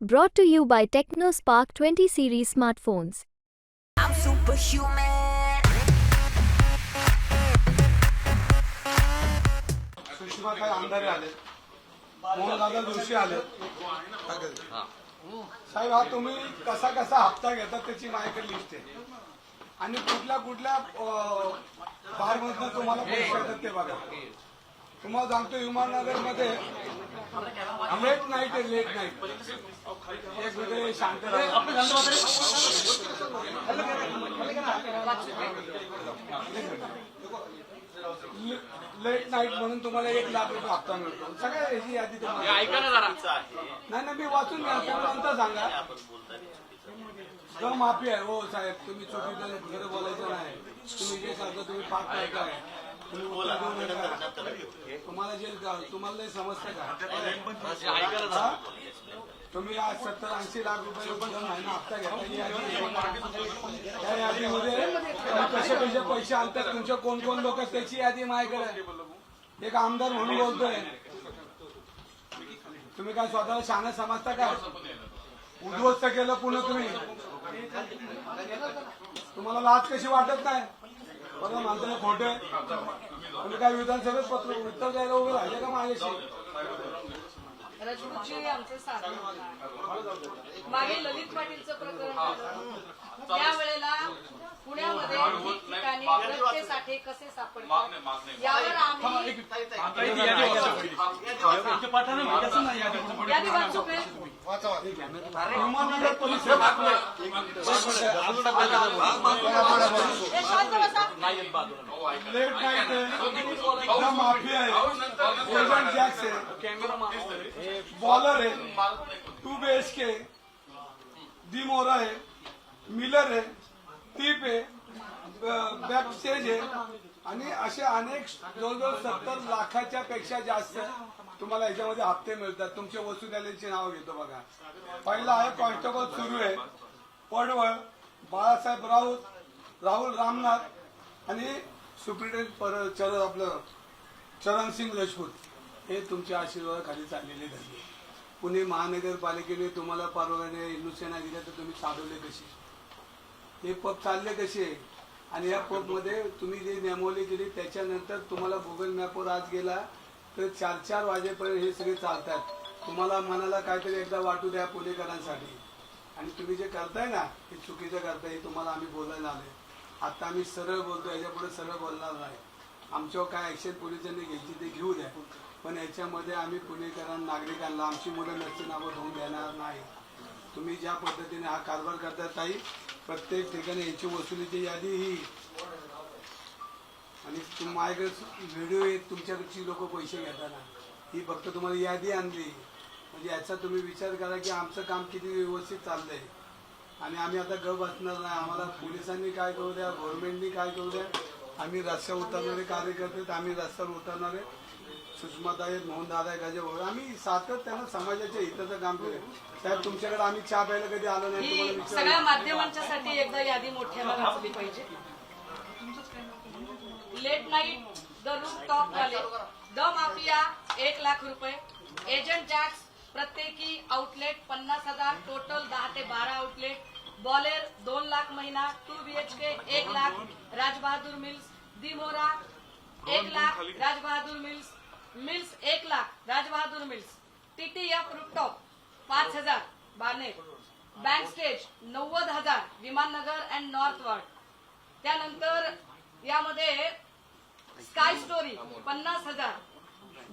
Brought to you by TechnoSpark 20 series smartphones. I'm superhuman. सुषमाताई अंधारे आले मोहनदादा जोशी आले साहेब हा तुम्ही कसा कसा हप्ता घेता त्याची माझ्याकडे लिस्ट आहे आणि कुठल्या कुठल्या तुम्हाला पैसे येतात ते बघा तुम्हाला सांगतो विमाननगरमध्ये लेट नाईट आहे लेट नाईट एक वेगळे शांत लेट नाईट म्हणून तुम्हाला एक लाख रुपये हप्ता मिळतो. सगळ्या याची यादी तुम्हाला. नाही नाही मी वाचून घ्या तुम्ही नंतर सांगा. जर माफी आहे हो साहेब तुम्ही चुकीचं बोलायचं नाही. तुम्ही जे सांगता तुम्ही पाक करताय. तुम्ही तुम्हाला जे तुम्हाला नाही समजतं का? तुम्ही आज सत्तर ऐंशी लाख रुपये हप्ता घेता यादीमध्ये कसे कसे पैसे आणतात तुमचे कोण कोण लोक त्याची यादी माझ्याकडे एक आमदार म्हणून बोलतोय. तुम्ही काय स्वतःला शान समजता का? उद्ध्वस्त केलं पुन्हा तुम्ही. तुम्हाला लाच कशी वाटत नाही? बघा माणसाने खोटे? तुम्ही काय विधानसभेत पत्र उत्तर द्यायला उभे राहिले का माझ्याशी? रजपूतजी आमचे साधू मागे ललित पाटीलचं प्रकरण झालं. त्यावेळेला पुण्यामध्ये ठिकठिकाणी रस्ते साठे कसे सापडतात यावर आम्ही यादी वाचू. हे माफी जॅक्स आहे. बॉलर आहे टू बी एच के दी मोरा आहे मिलर आहे टीप आहे बॅक स्टेज आहे आणि असे अनेक जवळजवळ सत्तर लाखाच्या पेक्षा जास्त तुम्हाला याच्यामध्ये हप्ते मिळतात. तुमचे वसुल्याची नाव घेतो बघा. पहिला आहे कॉन्स्टेबल सुरू आहे. पडवळ बाळासाहेब राऊत राहुल रामनाथ आणि सुप्रिटेंडेंट पर चरण आपलं चरण सिंग राजपूत हे तुमच्या आशीर्वादाखाली चाललेले धंदे पुणे महानगरपालिकेने तुम्हाला परवाने नुसेना दिल्या तर तुम्ही चालवले कसे? हे पब चालले कसे? आणि या पबमध्ये तुम्ही जे नेमवले केली त्याच्यानंतर तुम्हाला गुगल मॅपवर आज गेला तर चार चार वाजेपर्यंत हे सगळे चालतात. तुम्हाला मनाला काहीतरी एकदा वाटू द्या पुणेकरांसाठी. आणि तुम्ही जे करताय ना हे चुकीचं करताय हे तुम्हाला आम्ही बोलायला आलोय. आता आम्ही सरळ बोलतो याच्यापुढे सरळ बोलणार नाही. आमच्यावर काय ऍक्शन पोलिसांनी घ्यायची ते घेऊ द्या. पण याच्यामध्ये आम्ही पुणेकरांना नागरिकांना आमची मुलं नसती नावं होऊन देणार नाही. तुम्ही ज्या पद्धतीने हा कारभार करता ताई प्रत्येक ठिकाणी याची वसुलीची यादी ही. आणि तुम- माझ्याकडे व्हिडिओ येत तुमच्याकडची लोक पैसे घेताना ही फक्त तुम्हाला यादी आणली. म्हणजे याचा तुम्ही विचार करा की आमचं काम किती व्यवस्थित चाललंय. आणि आम्ही आता गप असणार नाही. आम्हाला पोलिसांनी काय करू द्या गव्हर्नमेंटनी काय करू द्या. आम्ही रस्त्यावर उतरणारे कार्यकर्ते आम्ही रस्त्यावर उतरणारे. सुषमाता आहेत मोहनदादा आहे गाजे भाऊ आम्ही सातत्यानं समाजाच्या हिताचं काम केलं साहेब तुमच्याकडे आम्ही चहा प्यायला कधी आलो नाही तुम्हाला ही विचारलं. सगळ्या माध्यमांच्यासाठी एकदा यादी मोठ्यानं वाचली पाहिजे. Late night the roof top वाले. द माफिया एक लाख रुपये. एजंट जॅक्स प्रत्येकी आउटलेट पन्नास हजार टोटल दहा ते बारा आउटलेट बॉलेर दोन लाख महिना. टू बीएचके एक लाख. राजबहादूर मिल्स. दिमोरा एक लाख. राजबहादूर मिल्स. मिल्स एक lakh Rajbahadur mills TTF rooftop पाच हजार बाने बँक स्टेज नव्वद हजार विमाननगर अँड नॉर्थ वार्ड त्यानंतर यामध्ये स्काय स्टोरी पन्नास हजार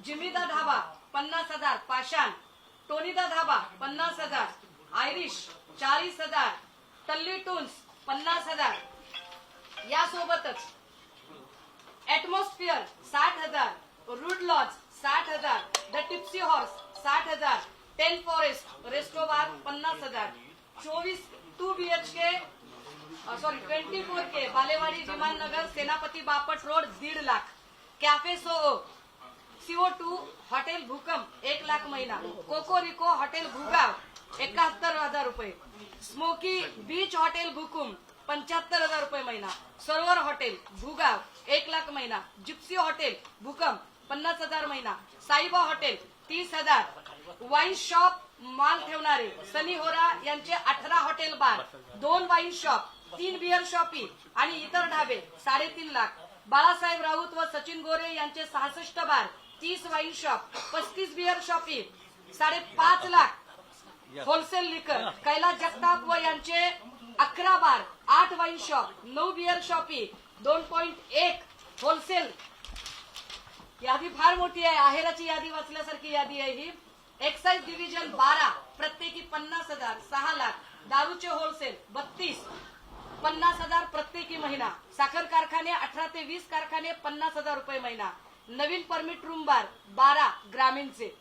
जिमीदा धाबा पन्नास हजार पाषाण. टोनिदा धाबा पन्नास हजार आयरिश चाळीस हजार टल्ली टून्स पन्नास हजार. यासोबतच ऍटमॉस्फिअर साठ हजार रूड लॉज साठ हजार. द टिप्सी हॉर्स साठ हजार. टेन फॉरेस्ट रेस्टोबार पन्नास हजार. चोवीस two B H K sorry twenty four K Balewadi Vimannagar Senapati Bapat road दीड lakh. Cafe so CO two hotel भूकंप एक लाख महिना. कोकोरिको हॉटेल भूगाव एकाहत्तर हजार रुपये. स्मोकी बीच हॉटेल भूकुम पंच्याहत्तर हजार रुपये महिना. सरोवर हॉटेल भूगाव एक लाख महिना. जिप्सी हॉटेल भूकंप पन्नास हजार महिना. साईबा हॉटेल तीस हजार. वाईन शॉप माल ठेवणारे. सनी होरा यांचे अठरा हॉटेल बार. दोन वाईन शॉप तीन बिअर शॉपी आणि इतर ढाबे साडेतीन लाख. बाळासाहेब राऊत व सचिन गोरे यांचे सहासष्ट बार. तीस वाईन शॉप पस्तीस बिअर शॉपी साडेपाच लाख. होलसेल लिकर कैलास जगताप व यांचे अकरा बार. आठ वाईन शॉप नऊ बिअर शॉपी दोन पॉईंट एक. होलसेल यादी फार मोठी आहे. आहेराची यादी वाचल्यासारखी यादी आहे ही. एक्साइज डिव्हिजन बारा प्रत्येकी पन्नास हजार सहा लाख. दारूचे होलसेल बत्तीस. पन्नास हजार प्रत्येकी महिना. साखर कारखाने अठरा ते वीस कारखाने पन्नास हजार रुपये महिना. नवीन परमिट रूम बार बारा ग्रामीणचे.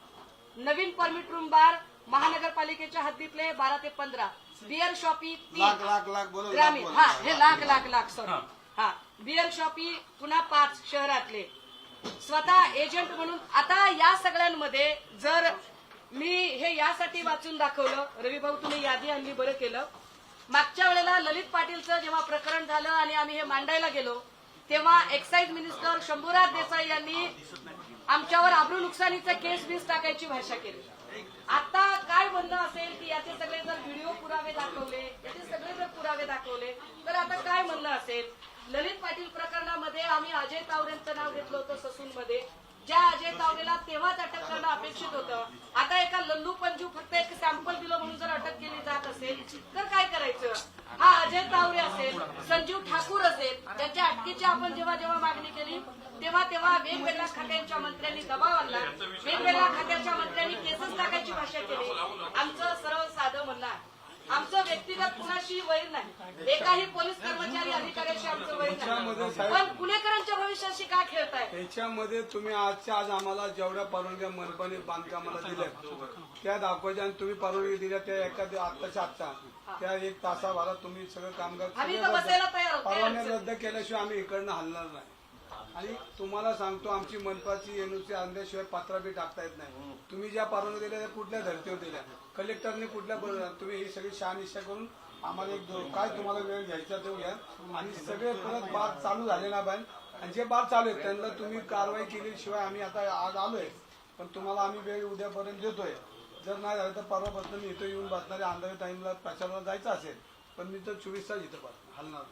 नवीन परमिट रूम बार महानगरपालिकेच्या हद्दीतले बारा ते पंधरा. बिअर शॉपी लाख तीन. लाख लाख बोलो ग्रामीण. हा हे लाख लाख लाख. सॉरी हा. बिअर शॉपी पुन्हा पाच शहरातले. स्वतः एजंट म्हणून. आता या सगळ्यांमध्ये जर मी हे यासाठी वाचून दाखवलं रवी भाऊ तुम्ही यादी आणली बरं केलं. मागच्या वेळेला ललित पाटीलचं जेव्हा प्रकरण झालं आणि आम्ही हे मांडायला गेलो तेव्हा एक्साईज मिनिस्टर शंभूराज देसाई यांनी आमच्यावर आब्रू नुकसानीचा केस बीस टाकायची भाषा केली. आता काय म्हणणं असेल की याचे सगळे जर व्हिडिओ पुरावे दाखवले याचे सगळे जर पुरावे दाखवले तर आता काय म्हणणं असेल? ललित पाटील प्रकरणामध्ये आम्ही अजय तावरेंचं नाव घेतलं होतं ससून मध्ये ज्या अजय तावरेला तेव्हाच अटक करणं अपेक्षित होतं. आता एका लल्लू पंजू फक्त एक सॅम्पल दिलं म्हणून जर अटक केली जात असेल तर काय करायचं? हा अजय तावरे असेल संजीव ठाकूर असेल त्यांच्या अटकेची आपण जेव्हा जेव्हा मागणी केली तेव्हा तेव्हा वेगवेगळ्या खात्यांच्या मंत्र्यांनी दबाव आणला. वेगवेगळ्या खात्याच्या मंत्र्यांनी केसेस टाकायची भाषा केली आमचं सरळ साधं म्हणणं आहे आमचं व्यक्तिगत कुणाशी वैर नाही. एकाही पोलीस कर्मचारी अधिकाऱ्याशी आमचं वैर नाही. पण पुणेकरांच्या भविष्याशी का खेळताय? त्याच्यामध्ये तुम्ही आजच्या आज आम्हाला जेवढ्या परवानग्या मनपाने बांधकामाला दिल्या त्या दाखवायच्या आणि तुम्ही परवानगी दिल्या त्या एका आत्ताच्या आत्ता. त्या एक तासाभरात तुम्ही सगळं कामगार आम्ही सगळे तर बसायला तयार आहोत. परवानग्या काय अडचण? रद्द केल्याशिवाय आम्ही इकडनं हलणार नाही. आणि तुम्हाला सांगतो आमची मनपाची एनओसी आणल्याशिवाय पात्रा बी टाकता येत नाही. तुम्ही ज्या परवानग्या दिल्या त्या कुठल्या धर्तीवर दिल्या? कलेक्टरने कुठल्या तुम्ही ही सगळी शहानिशा करून आम्हाला एक काय तुम्हाला वेळ घ्यायचा तो घ्या. आणि सगळे परत बार चालू झाले ना बाय आणि जे बार चालू आहेत त्यांना तुम्ही कारवाई केल्याशिवाय आम्ही आता आज आलोय. पण तुम्हाला आम्ही वेळ उद्यापर्यंत देतोय. जर नाही झालं तर परवापासून मी इथं येऊन बसणाऱ्या अंधारी टाईमला प्रचाराला जायचं असेल. पण मी तर चोवीस तास इथं बस हलणार.